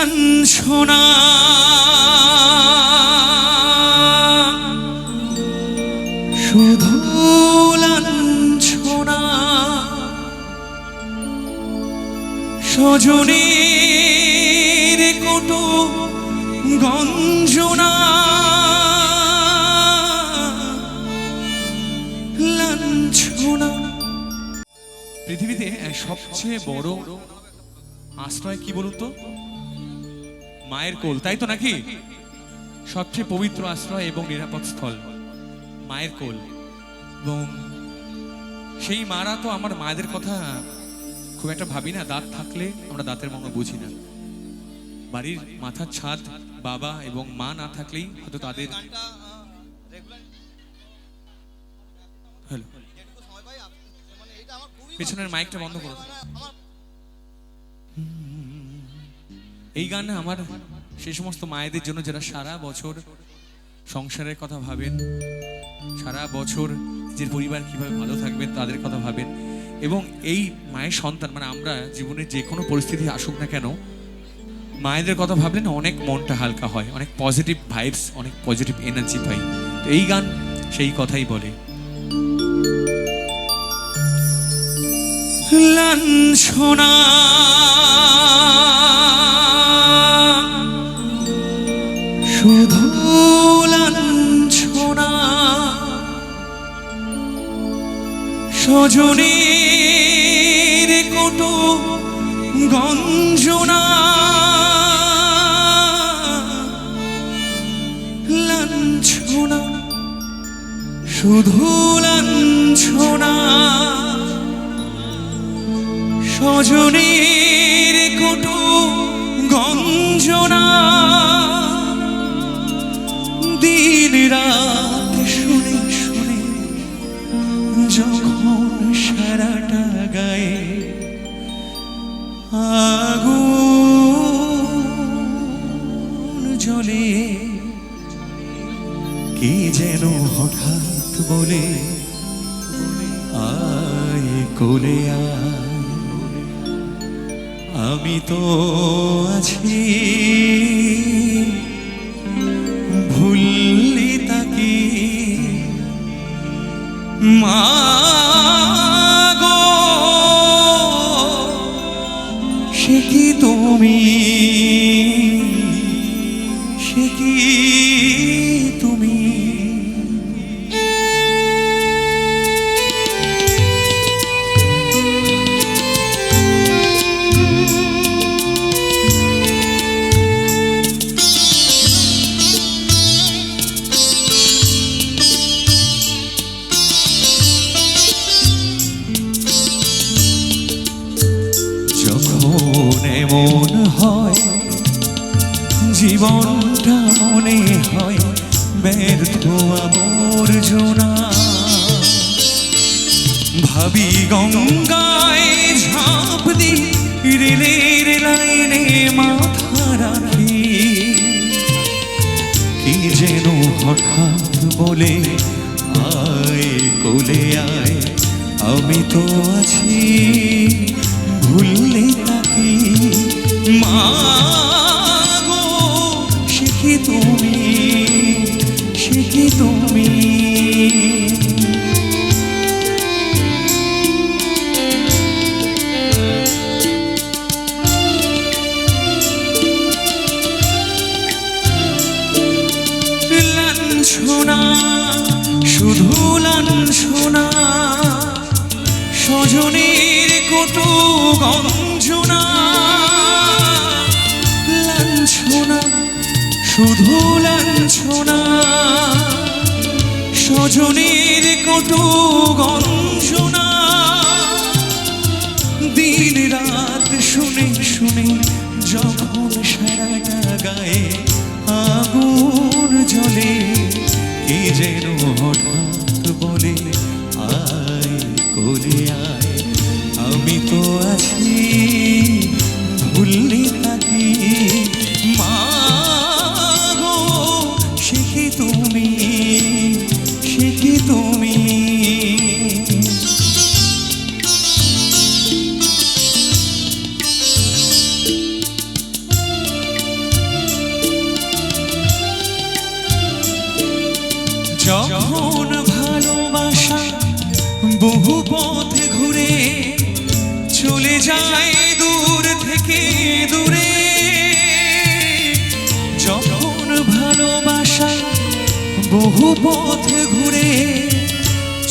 লাঞ্ছনা শুধু লাঞ্ছনা সজনের কটু গঞ্জনা লাঞ্ছনা পৃথিবীতে সবচেয়ে বড় আশ্রয় কি বলুন তো? মায়ের কোল তাই তো নাকি? সবচেয়ে পবিত্র আশ্রয় এবং নিরাপদ স্থল। মায়ের কোল। এবং সেই মারা তো আমার মায়েদের কথা খুব একটা ভাবি না। দাঁত থাকলে আমরা দাঁতের মঙ্গ বুঝি না। বাড়ির মাথার ছাদ বাবা এবং মা না থাকলেই হয়তো তাদের হ্যালো। পেছনের মাইকটা বন্ধ করো। এই গান আমার সেই সমস্ত মায়েদের জন্য যারা সারা বছর সংসারের কথা ভাবেন, সারা বছর নিজের পরিবার কীভাবে ভালো থাকবেন তাদের কথা ভাবেন, এবং এই মায়ের সন্তান মানে আমরা জীবনের যে কোনো পরিস্থিতি আসুক না কেন, মায়েদের কথা ভাবলে না অনেক মনটা হালকা হয়, অনেক পজিটিভ ভাইবস অনেক পজিটিভ এনার্জি পাই। তো এই গান সেই কথাই বলে। লাঞ্ছনা গঞ্জনা। লাঞ্ছনা শুধু লাঞ্ছনা। সজনের কটু গঞ্জনা। দিন রাত শুনে শুনে যখন আগুন জলে কি যেন হঠাৎ বলে আয় কোলে আমি তো আছি। যখন এমন হয়, জীবনটা মনে হয়, ব্যর্থ আবর্জনা। ভাবি গঙ্গায় ঝাঁপ দি রেলের লাইনে মাথা রাখি। কি যেন হঠাৎ বলে, আয় কোলে আয়, আমি তো আছি, ভুললে তাকে মা গো সে কি তুমি? কি তুমি? লাঞ্ছনা শুধু লাঞ্ছনা সজনের কটু গঞ্জনা। শুধু লাঞ্ছনা। সজনের কটু গঞ্জনা দিন রাত শুনে শুনে যখন সারাটা গায়ে আগুন জ্বলে, কে যেন হঠাৎ বলে, আয় কোলে আয়, আমি তো আছি যখন ভালোবাসা বহু পথ ঘুরে চলে যায় দূর থেকে দূরে, যখন ভালোবাসা বহু পথ ঘুরে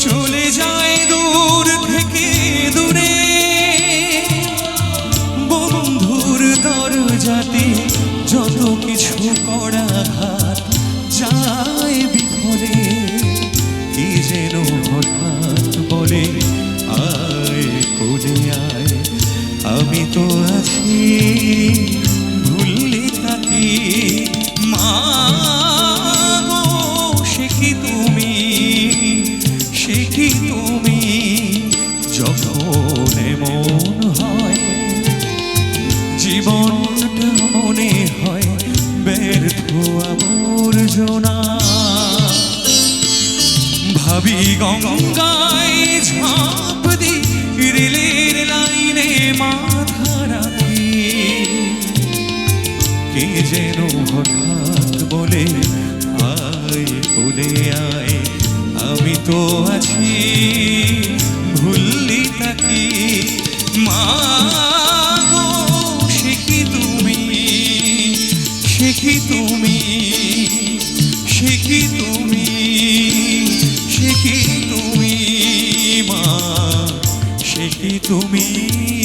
চলে যায় দূর থেকে দূরে, বন্ধুর দরজাতে যত কিছু করা ঘাত যায়। হয়, জীবনটা মনে হয়, ব্যর্থ আবর্জনা ভাবি গঙ্গায় ঝাঁপ দি রেলের লাইনে মাথা রাখি। কে যেন হঠাৎ বলে, আয় কোলে আয়, আমি তো আছি। ভুললি তাকি মা সে তুমি? তুমি? তুমি? তুমি মা? তুমি?